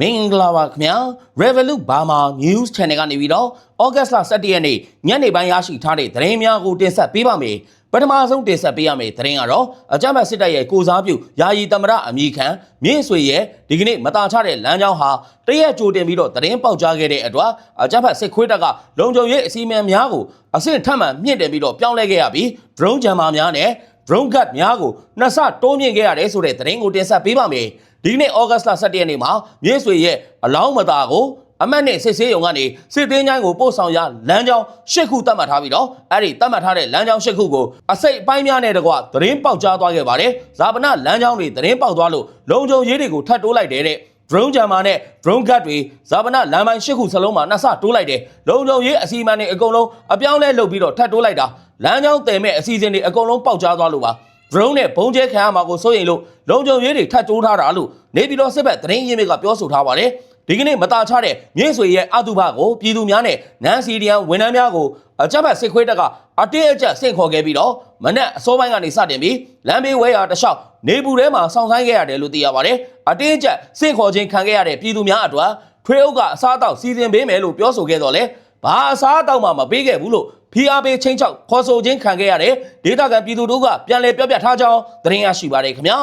မင်္ဂလာပါခင်ဗျာ Revolut Burma News Channel ကနေပြီးတော့ August လ17ရက်နေ့ညနေပိုင်းရရှိထားတဲ့သတင်းများကိုတင်ဆက်ပေးပါမယ်ပထမဆုံးတင်ဆက်ပေးရမယ့်သတင်းကတော့အကြမ်းဖက်စစ်တပ်ရဲ့ကိုစားပြုယာယီသမရအမိခံမြင့်ဆွေရဲ့ဒီကနေ့မတာချတဲ့လမ်းကြောင်းဟာတရက်ကြိုတင်ပြီးတော့သတင်းပေါက်ကြားခဲ့တဲ့အတွက်အကြမ်းဖက်စစ်ခွေးတပ်ကလုံခြုံရေးအစီအမံများကိုအဆင့်ထပ်မံမြင့်တင်ပြီးတော့ပြောင်းလဲခဲ့ရပြီး drone jammer များနဲ့ drone gun များကိုနှစ်ဆတိုးမြင့်ခဲ့ရတယ်ဆိုတဲ့သတင်းကိုတင်ဆက်ပေးပါမယ် ဒီကနေ့ဩဂတ်စ်လ17ရက်နေ့မှာမြင့်ဆွေရဲ့အလောင်းမသားကိုအမတ်နဲ့စစ်ဆေးရုံကနေစစ်သေးချိုင်းကိုပို့ဆောင်ရလမ်းကြောင်း၈ခုတတ်မှတ်ထားပြီးတော့အဲ့ဒီတတ်မှတ်ထားတဲ့လမ်းကြောင်း၈ခုကိုအစိတ်အပိုင်းများနဲ့တကွသတင်းပေါက်ကြားသွားခဲ့ပါတယ်ဇာပနာလမ်းကြောင်းတွေသတင်းပေါက်သွားလို့လုံခြုံရေးတွေကိုထပ်တိုးလိုက်တယ်တဲ့ drone jammer နဲ့ drone gun တွေဇာပနာလမ်းပိုင်း၈ခုစလုံးမှာနှစ်ဆတိုးလိုက်တယ်လုံခြုံရေးအစီအမံတွေအကုန်လုံးအပြောင်းလဲလုပ်ပြီးတော့ထပ်တိုးလိုက်တာလမ်းကြောင်းတည်မဲ့အစီအစဉ်တွေအကုန်လုံးပေါက်ကြားသွားလို့ပါ drone နဲ့ဘုံကျဲခံရမှာကိုစိုးရိမ်လို့လုံခြုံရေးတွေထပ်တိုးထားတာလို့နေပြည်တော်စစ်ဘက်သတင်းရင်းမြစ်ကပြောဆိုထားပါတယ်ဒီကနေ့မတာချတဲ့မြင့်ဆွေရဲ့အတုပကိုပြည်သူများနဲ့နန်စီဒီယန်ဝန်ထမ်းများကိုအကြမ်းဖက်စစ်ခွေးတပ်ကအတင်းအကျပ်ဆင့်ခေါ်ခဲ့ပြီးတော့မနက်အစောပိုင်းကနေစတင်ပြီးလမ်းဘေးဝဲရာတစ်လျှောက်နေပူထဲမှာစောင့်ဆိုင်ခဲ့ရတယ်လို့သိရပါတယ်အတင်းအကျပ်ဆင့်ခေါ်ခြင်းခံခဲ့ရတဲ့ပြည်သူများအတွက်ထွေးအုပ်ကအစားအသောက်စီစဉ်ပေးမယ်လို့ပြောဆိုခဲ့တော့လေဘာအစားအသောက်မှမပေးခဲ့ဘူးလို့ PRP ချင်းချောက်ခေါ်ဆိုခြင်းခံခဲ့ရတဲ့ဒေတာကန်ပြည်သူတို့ကပြန်လည်ပြောပြထားကြောင်းသတင်းရရှိပါတယ်ခင်ဗျာ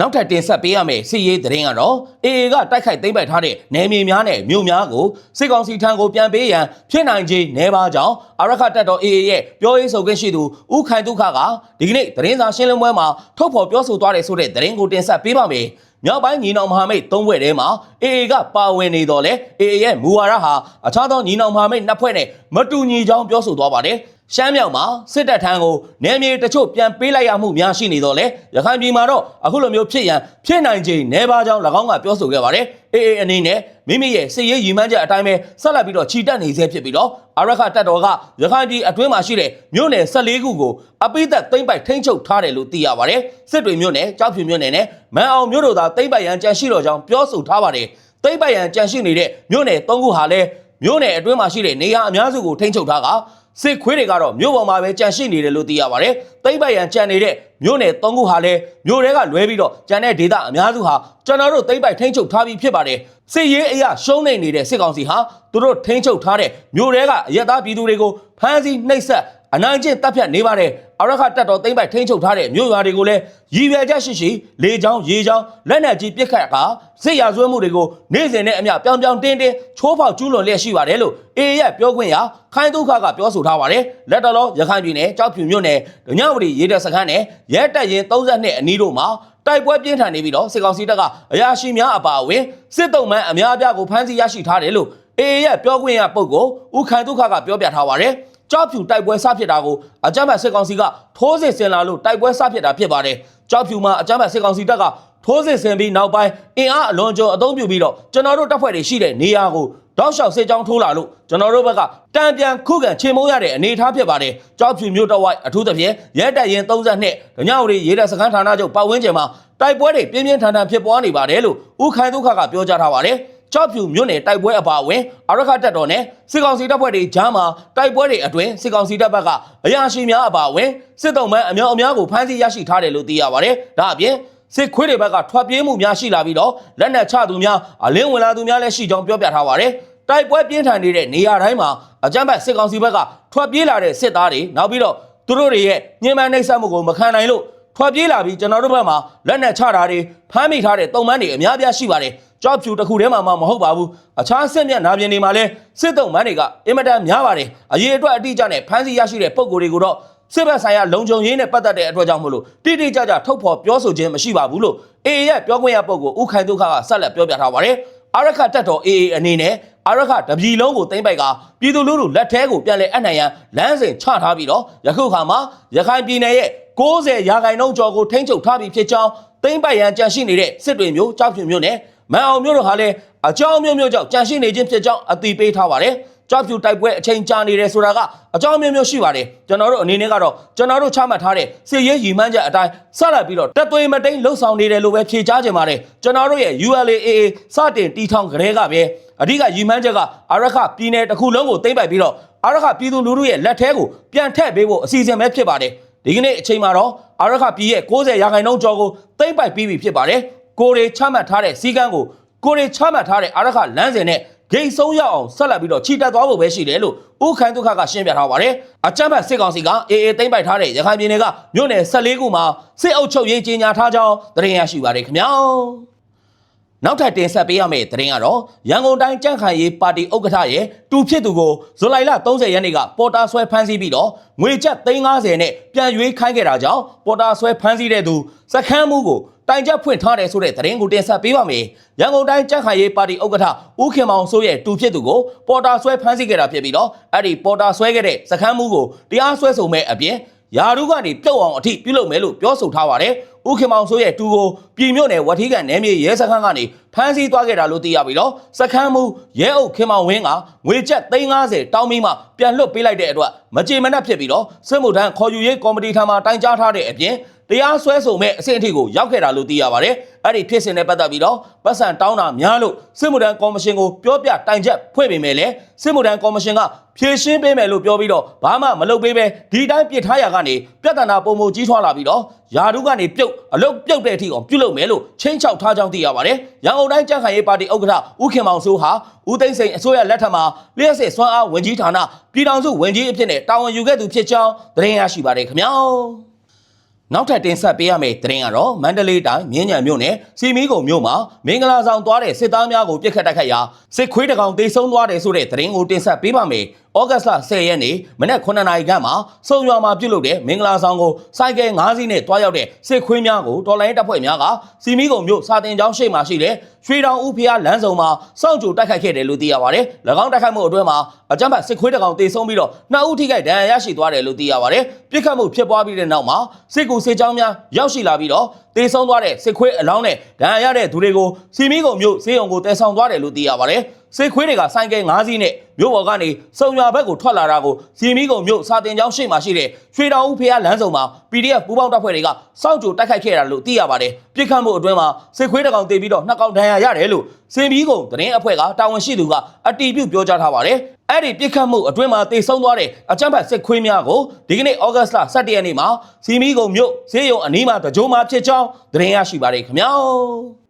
နောက်ထပ်တင်ဆက်ပေးရမယ့်စီရေးသတင်းကတော့ AA ကတိုက်ခိုက်သိမ်းပိုက်ထားတဲ့နယ်မြေများနဲ့မြို့များကိုစစ်ကောင်စီထံကိုပြန်ပေးရန်ဖြစ်နိုင်ခြေနည်းပါကြောင်းအရခတပ်တော် AA ရဲ့ပြောရေးဆိုခွင့်ရှိသူဦးခိုင်ဒုက္ခကဒီကနေ့သတင်းစာရှင်းလင်းပွဲမှာထုတ်ဖော်ပြောဆိုသွားတယ်ဆိုတဲ့သတင်းကိုတင်ဆက်ပေးပါမယ်။မြောက်ပိုင်းညီနောင်မဟာမိတ်၃ဘွဲ့ထဲမှာ AA ကပါဝင်နေတော့လေ AA ရဲ့မူဝါဒဟာအခြားသောညီနောင်မဟာမိတ်နှစ်ဖွဲ့နဲ့မတူညီကြောင်းပြောဆိုသွားပါတယ်။ ရှမ်းမြောက်မှာစစ်တပ်ထံကိုနယ်မြေတချို့ပြန်ပေးလိုက်ရမှုများရှိနေတော့လေရခိုင်ပြည်မှာတော့အခုလိုမျိုးဖြစ်ရန်ဖြစ်နိုင်ခြေနည်းပါကြောင်း၎င်းကပြောဆိုခဲ့ပါတယ်။ AA အနေနဲ့မိမိရဲ့စစ်ရေးရည်မှန်းချက်အတိုင်းပဲဆက်လက်ပြီးတော့ခြိတက်နေစေဖြစ်ပြီးတော့အရခတပ်တော်ကရခိုင်ပြည်အတွင်းမှာရှိတဲ့မြို့နယ်14ခုကိုအပိသက်သိမ့်ပိုက်ထိန်းချုပ်ထားတယ်လို့သိရပါတယ်။စစ်တွေမြို့နယ်ကြောက်ဖြူမြို့နယ်နဲ့မန်အောင်မြို့တို့သာသိမ့်ပိုက်ရန်ကြံရှိတော်ကြောင်းပြောဆိုထားပါတယ်။သိမ့်ပိုက်ရန်ကြံရှိနေတဲ့မြို့နယ်3ခုဟာလည်းမြို့နယ်အတွင်းမှာရှိတဲ့နေရာအများစုကိုထိန်းချုပ်ထားက စစ်ခွေးတွေကတော့မြို့ပေါ်မှာပဲကြံရှိနေတယ်လို့သိရပါတယ်။သိမ့်ပိုက်ရန်ကြံနေတဲ့မြို့နယ်၃ခုဟာလည်းမြို့တွေကလွဲပြီးတော့ကြံတဲ့ဒေသအများစုဟာကျွန်တော်တို့သိမ့်ပိုက်ထိန်းချုပ်ထားပြီးဖြစ်ပါတယ်။စစ်ရေးအရာရှုံးနေနေတဲ့စစ်ကောင်စီဟာသူတို့ထိန်းချုပ်ထားတဲ့မြို့တွေကအရက်သားပြည်သူတွေကိုဖမ်းဆီးနှိပ်စက် အနိုင်ကျင့်တပ်ဖြတ်နေပါတယ်အရခတပ်တော်သိမ့်ပိုက်ထိန်းချုပ်ထားတဲ့မြို့ရွာတွေကိုလည်းရည်ရွယ်ချက်ရှိရှိလေချောင်းရေချောင်းလက်နက်ကြီးပစ်ခတ်အခါစစ်ရာဇဝဲမှုတွေကိုနေ့စဉ်နဲ့အမျှပြောင်ပြောင်တင်းတင်းချိုးဖောက်ကျူးလွန်လျက်ရှိပါတယ်လို့အေးရဲ့ပြောခွင့်ရခိုင်ဒုက္ခကပြောဆိုထားပါတယ်လက်တော်ရခိုင်ပြည်နယ်ကြောက်ဖြူမြို့နယ်ဒညဝတီရေတပ်စခန်းနဲ့ရဲတပ်ရင်32အနီးတို့မှာတိုက်ပွဲပြင်းထန်နေပြီးတော့စစ်ကောင်စီတပ်ကအရာရှိများအပါအဝင်စစ်တုံးမှန်အများအပြားကိုဖမ်းဆီးရရှိထားတယ်လို့အေးရဲ့ပြောခွင့်ရပုဂ္ဂိုလ်ဦးခိုင်ဒုက္ခကပြောပြထားပါတယ် ကြောက်ဖြူတိုက်ပွဲစဖြစ်တာကိုအကြမ်းဖက်စစ်ကောင်စီကထိုးစစ်ဆင်လာလို့တိုက်ပွဲစဖြစ်တာဖြစ်ပါတယ်။ကြောက်ဖြူမှာအကြမ်းဖက်စစ်ကောင်စီတပ်ကထိုးစစ်ဆင်ပြီးနောက်ပိုင်းအင်အားအလွန်ကျွံအုံပြုပြီးတော့ကျွန်တော်တို့တပ်ဖွဲ့တွေရှိတဲ့နေရာကိုတောက်လျှောက်စစ်ကြောင်းထိုးလာလို့ကျွန်တော်တို့ဘက်ကတံပြန်ခုခံချေမှုန်းရတဲ့အနေအထားဖြစ်ပါတယ်။ကြောက်ဖြူမြို့တော်ဝိုက်အထူးသဖြင့်ရဲတပ်ရင်32ဒညဝရီရဲတပ်စခန်းဌာနချုပ်ပတ်ဝန်းကျင်မှာတိုက်ပွဲတွေပြင်းပြင်းထန်ထန်ဖြစ်ပွားနေပါတယ်လို့ဦးခိုင်ဒုက္ခကပြောကြားထားပါတယ်။ ကြောက်ဖြူမြို့နယ်တိုက်ပွဲအပါအဝင်အရခတပ်တော်နဲ့စစ်ကောင်စီတပ်ဖွဲ့တွေကြားမှာတိုက်ပွဲတွေအတွင်းစစ်ကောင်စီတပ်ဘက်ကအရာရှိများအပါအဝင်စစ်တုံးမှန်အများအများကိုဖမ်းဆီးရရှိထားတယ်လို့သိရပါတယ်။ဒါအပြင်စစ်ခွေးတွေဘက်ကထွက်ပြေးမှုများရှိလာပြီးတော့လက်နက်ချသူများအလင်းဝင်လာသူများလည်းရှိကြောင်းပြောပြထားပါတယ်။တိုက်ပွဲပြင်းထန်နေတဲ့နေရာတိုင်းမှာအကြမ်းဖက်စစ်ကောင်စီဘက်ကထွက်ပြေးလာတဲ့စစ်သားတွေနောက်ပြီးတော့သူတို့တွေရဲ့ညှဉ်းပန်းနှိပ်စက်မှုကိုမခံနိုင်လို့ထွက်ပြေးလာပြီးကျွန်တော်တို့ဘက်မှာလက်နက်ချတာတွေဖမ်းမိထားတဲ့တုံ့ပန်းတွေအများပြားရှိပါတယ်။ ကြောက်ဖြူတစ်ခုတည်းမှာမှမဟုတ်ပါဘူးအခြားစစ်မျက်နာပြင်တွေမှာလည်းစစ်တုံးပန်းတွေကအင်မတန်များပါတယ်အရေးအတွက်အတိအကျနဲ့ဖမ်းဆီးရရှိတဲ့ပုံကိုယ်တွေကိုတော့စစ်ဘက်ဆိုင်ရာလုံခြုံရေးနဲ့ပတ်သက်တဲ့အတွက်ကြောင့်မလို့တိတိကျကျထုတ်ဖော်ပြောဆိုခြင်းမရှိပါဘူးလို့ AA ရဲ့ပြောခွင့်ရပုဂ္ဂိုလ်ဦးခိုင်ဒုက္ခကဆက်လက်ပြောပြထားပါတယ်အရခတက်တော် AA အနေနဲ့အရခတပြည်လုံးကိုသိမ့်ပိုက်ကပြည်သူလူထုလက်ထဲကိုပြန်လဲအပ်နိုင်ရန်လမ်းစဉ်ချထားပြီးတော့ယခုခါမှာရခိုင်ပြည်နယ်ရဲ့90ရာခိုင်နှုန်းကျော်ကိုထိန်းချုပ်ထားပြီးဖြစ်ကြောင်းသိမ့်ပိုက်ရန်ကြန့်ရှိနေတဲ့စစ်တွေမျိုးကြောက်ဖြူမျိုးနဲ့ မန်အောင်မျိုးတို့ဟာလည်းအကြောင်းမျိုးမျိုးကြောင့်ကြန့်ရှိနေခြင်းဖြစ်ကြောင်းအသိပေးထားပါတယ်ကြောက်ဖြူတိုက်ပွဲအချိန်ကြာနေတယ်ဆိုတာကအကြောင်းမျိုးမျိုးရှိပါတယ်ကျွန်တော်တို့အနေနဲ့ကတော့ကျွန်တော်တို့ချမှတ်ထားတဲ့စီရေးရည်မှန်းချက်အတိုင်းဆက်လက်ပြီးတော့တက်သွေးမတိန်လှုပ်ဆောင်နေတယ်လို့ပဲဖြေကြားခြင်းပါတယ်ကျွန်တော်တို့ရဲ့ ULAA စတင်တီထောင်ကြတဲ့ကပဲအဓိကရည်မှန်းချက်ကအရခပြည်နယ်တစ်ခုလုံးကိုသိမ့်ပိုက်ပြီးတော့အရခပြည်သူလူထုရဲ့လက်ထဲကိုပြန်ထည့်ပေးဖို့အစီအစဉ်ပဲဖြစ်ပါတယ်ဒီကနေ့အချိန်မှာတော့အရခပြည်ရဲ့60ရာခိုင်နှုန်းကျော်ကိုသိမ့်ပိုက်ပြီးပြီဖြစ်ပါတယ် ကိုရီချမှတ်ထားတဲ့စီကန်းကိုကိုရီချမှတ်ထားတဲ့အာရခလမ်းစဉ်နဲ့ဂိတ်ဆုံးရောက်အောင်ဆက်လက်ပြီးတော့ခြိတက်သွားဖို့ပဲရှိတယ်လို့ဦးခိုင်ဒုက္ခကရှင်းပြထားပါတယ်။အကြမ်းဖက်စစ်ကောင်စီကအေအေသိမ့်ပိုက်ထားတဲ့ရခိုင်ပြည်နယ်ကမြို့နယ်14ခုမှာစစ်အုပ်ချုပ်ရေးကြီးညာထားကြောင်းသတင်းရရှိပါတယ်ခင်ဗျာ။နောက်ထပ်တင်ဆက်ပေးရမယ့်သတင်းကတော့ရန်ကုန်တိုင်းကြန့်ခိုင်ရေးပါတီဥက္ကဋ္ဌရဲ့တူဖြစ်သူကိုဇူလိုင်လ30ရက်နေ့ကပေါ်တာဆွဲဖမ်းဆီးပြီးတော့ငွေကျပ်350နဲ့ပြန်ရွေးခိုင်းခဲ့တာကြောင့်ပေါ်တာဆွဲဖမ်းဆီးတဲ့သူစခန်းမှုကို တိုင်ချက်ဖွင့်ထားတယ်ဆိုတဲ့သတင်းကိုတင်ဆက်ပေးပါမယ်။ရန်ကုန်တိုင်းကြန့်ခိုင်ရေးပါတီဥက္ကဋ္ဌဦးခင်မောင်စိုးရဲ့တူဖြစ်သူကိုပေါ်တာဆွဲဖမ်းဆီးခဲ့တာဖြစ်ပြီးတော့အဲ့ဒီပေါ်တာဆွဲခဲ့တဲ့စခန်းမှုကိုတရားစွဲဆိုမဲ့အပြင်ယာရုကနေပြုတ်အောင်အထိပြုလုပ်မယ်လို့ပြောဆိုထားပါတယ်။ဦးခင်မောင်ဆိုးရဲ့တူကိုပြည်မြို့နယ်ဝထီးကန်နယ်မြေရဲစခန်းကနေဖမ်းဆီးသွားခဲ့တာလို့သိရပြီးတော့စခန်းမူရဲအုပ်ခင်မောင်ဝင်းကငွေကျပ်350တောင်းပြီးမှပြန်လွတ်ပေးလိုက်တဲ့အတွက်မကြေမနက်ဖြစ်ပြီးတော့စစ်မှုထမ်းခေါ်ယူရေးကော်မတီထံမှတိုင်ကြားထားတဲ့အပြင် တရားစွဲဆိုမဲ့အဆင့်အထိကိုရောက်ခဲ့တာလို့သိရပါတယ်။အဲ့ဒီဖြစ်စဉ်နဲ့ပတ်သက်ပြီးတော့ပတ်စံတောင်းတာများလို့စစ်မှုထမ်းကော်မရှင်ကိုပြောပြတိုင်ချက်ဖွင့်ပေးမယ်လေစစ်မှုထမ်းကော်မရှင်ကဖြေရှင်းပေးမယ်လို့ပြောပြီးတော့ဘာမှမလုပ်ပေးပဲဒီတိုင်းပြစ်ထားရကနေပြဿနာပုံမကြီးထွားလာပြီးတော့ယာဒုကနေပြုတ်အလုတ်ပြုတ်တဲ့အထိအောင်ပြုတ်လုပ်မယ်လို့ချင်းချောက်ထားကြောင်းသိရပါတယ်။ရန်ကုန်တိုင်းကြံ့ခိုင်ရေးပါတီဥက္ကဋ္ဌဦးခင်မောင်စိုးဟာဦးသိန်းစိန်အစိုးရလက်ထက်မှာလျှက်စစ်စွမ်းအားဝန်ကြီးဌာနပြည်ထောင်စုဝန်ကြီးအဖြစ်နဲ့တာဝန်ယူခဲ့သူဖြစ်ကြောင်းသတင်းရရှိပါတယ်ခင်ဗျာ။ နောက်ထပ်တင်ဆက်ပေးရမယ့်သတင်းကတော့မန္တလေးတိုင်းမြင်းညံမြို့နယ်စီမီကုံမြို့မှာမင်္ဂလာဆောင်သွားတဲ့စစ်သားများကိုပြစ်ခတ်တိုက်ခိုက်ရာစစ်ခွေးတကောင်တေဆုံးသွားတယ်ဆိုတဲ့သတင်းကိုတင်ဆက်ပေးပါမယ်။ဩဂတ်လ10ရက်နေ့မနက်9နာရီခန့်မှာစုံရွာမှာပြုလုပ်တဲ့မင်္ဂလာဆောင်ကိုစိုက်ကယ်9စီးနဲ့တွားရောက်တဲ့စစ်ခွေးများကိုတော်လိုင်းတပ်ဖွဲ့များကစီမီကုံမြို့စာတင်ကျောင်းရှိမှရှိတဲ့ရွှေတောင်ဦးဖျားလမ်းစုံမှာစောင့်ကြိုတိုက်ခိုက်ခဲ့တယ်လို့သိရပါတယ်။၎င်းတိုက်ခိုက်မှုအတွင်းမှာအကြမ်းဖက်စစ်ခွေးတကောင်တေဆုံးပြီးတော့နှစ်ဦးထိခိုက်ဒဏ်ရာရရှိသွားတယ်လို့သိရပါတယ်။ပြစ်ခတ်မှုဖြစ်ပွားပြီးတဲ့နောက်မှာစစ်ကူစစ်ကြောင်းများရောက်ရှိလာပြီးတော့တေဆုံးသွားတဲ့စစ်ခွေးအလောင်းနဲ့ဒဏ်ရာရတဲ့သူတွေကိုစီမီကုံမြို့စေယုံကိုတဲဆောင်သွားတယ်လို့သိရပါတယ်။ စစ်ခွေးတွေကဆိုင်ကယ်၅စီးနဲ့မြို့ပေါ်ကနေစုံရွာဘက်ကိုထွက်လာတာကိုစီမီကုံမြို့စာတင်ကျောင်းရှိမှရှိတဲ့ရွှေတောင်ဦးဖျားလမ်းဆောင်မှာ PDF ပူးပေါင်းတပ်ဖွဲ့တွေကစောင့်ကြိုတိုက်ခိုက်ခဲ့တာလို့သိရပါတယ်။ပြစ်ခတ်မှုအတွင်းမှာစစ်ခွေးတစ်ကောင်တေပြီးတော့နှစ်ကောင်ဒဏ်ရာရတယ်လို့စင်ပြီးကုံသတင်းအဖွဲ့ကတာဝန်ရှိသူကအတီးပြုတ်ပြောကြားထားပါတယ်။အဲ့ဒီပြစ်ခတ်မှုအတွင်းမှာတေဆုံးသွားတဲ့အကြမ်းဖက်စစ်ခွေးများကိုဒီကနေ့ဩဂတ်လ17ရက်နေ့မှာစီမီကုံမြို့ဈေးရုံအနီးမှာတကြိုးမှာဖြစ်ကြောင်းသတင်းရရှိပါတယ်ခင်ဗျာ။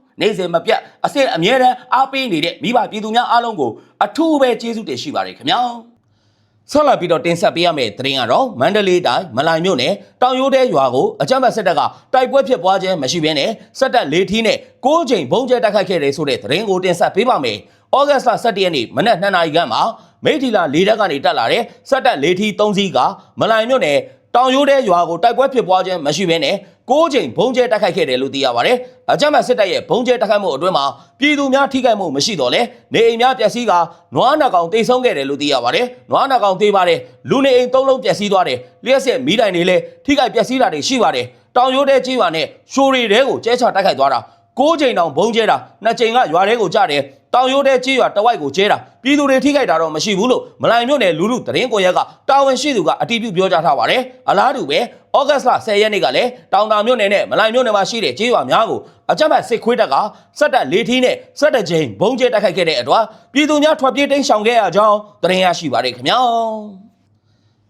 နေ့စဉ်မပြတ်အစစ်အမြဲတမ်းအားပေးနေတဲ့မိဘပြည်သူများအားလုံးကိုအထူးပဲကျေးဇူးတင်ရှိပါတယ်ခင်ဗျာဆက်လက်ပြီးတော့တင်ဆက်ပေးရမယ့်သတင်းကတော့မန္တလေးတိုင်းမလိုင်မြို့နယ်တောင်ရိုးတဲရွာကိုအကြမ်းဖက်စစ်တပ်ကတိုက်ပွဲဖြစ်ပွားခြင်းမရှိဘဲနဲ့စစ်တပ်လေးထီးနဲ့၉ချိန်ဘုံကျဲတိုက်ခိုက်ခဲ့တယ်ဆိုတဲ့သတင်းကိုတင်ဆက်ပေးပါမယ်။ဩဂတ်စ်လ17ရက်နေ့မနက်2နာရီခန့်မှာမိထီလာလေးတက်ကနေတက်လာတဲ့စစ်တပ်လေးထီး3စီးကမလိုင်မြို့နယ် တောင်ရိုးတဲရွာကိုတိုက်ပွဲဖြစ်ပွားခြင်းမရှိဘဲနဲ့၉ချိန်ဘုံကျဲတိုက်ခိုက်ခဲ့တယ်လို့သိရပါတယ်။အကြမ်းဖက်စစ်တပ်ရဲ့ဘုံကျဲတိုက်ခိုက်မှုအတွင်းမှာပြည်သူများထိခိုက်မှုမရှိတော့လဲနေအိမ်များပျက်စီးကနွားနာကောင်တိတ်ဆုံးခဲ့တယ်လို့သိရပါတယ်။နွားနာကောင်တေးပါတယ်လူနေအိမ်၃လုံးပျက်စီးသွားတယ်လျှက်ဆက်မီးတိုင်တွေလည်းထိခိုက်ပျက်စီးတာတွေရှိပါတယ်။တောင်ရိုးတဲကြီးရွာနဲ့ရှိုးရီတဲကိုကျဲချတိုက်ခိုက်သွားတာ ၉ချိန်တောင်ဘုံကျဲတာနှစ်ချိန်ကရွာတဲကိုကြတယ်တောင်ရိုးတဲကြီးရွာတဝိုက်ကိုကျဲတာပြည်သူတွေထိခိုက်တာတော့မရှိဘူးလို့မလိုင်မြို့နယ်လူလူသတင်းကွန်ရက်ကတာဝန်ရှိသူကအတည်ပြုပြောကြားထားပါတယ်အလားတူပဲဩဂတ်စ်လ10ရက်နေ့ကလည်းတောင်တာမြို့နယ်နဲ့မလိုင်မြို့နယ်မှာရှိတဲ့ကြေးရွာများကိုအကြမ်းဖက်စစ်ခွေးတပ်ကစက်တပ်လေးထီးနဲ့စက်တပ်ချင်းဘုံကျဲတိုက်ခိုက်ခဲ့တဲ့အတွက်ပြည်သူများထွက်ပြေးတိမ်းရှောင်ခဲ့ရကြောင်းသတင်းရရှိပါတယ်ခင်ဗျာ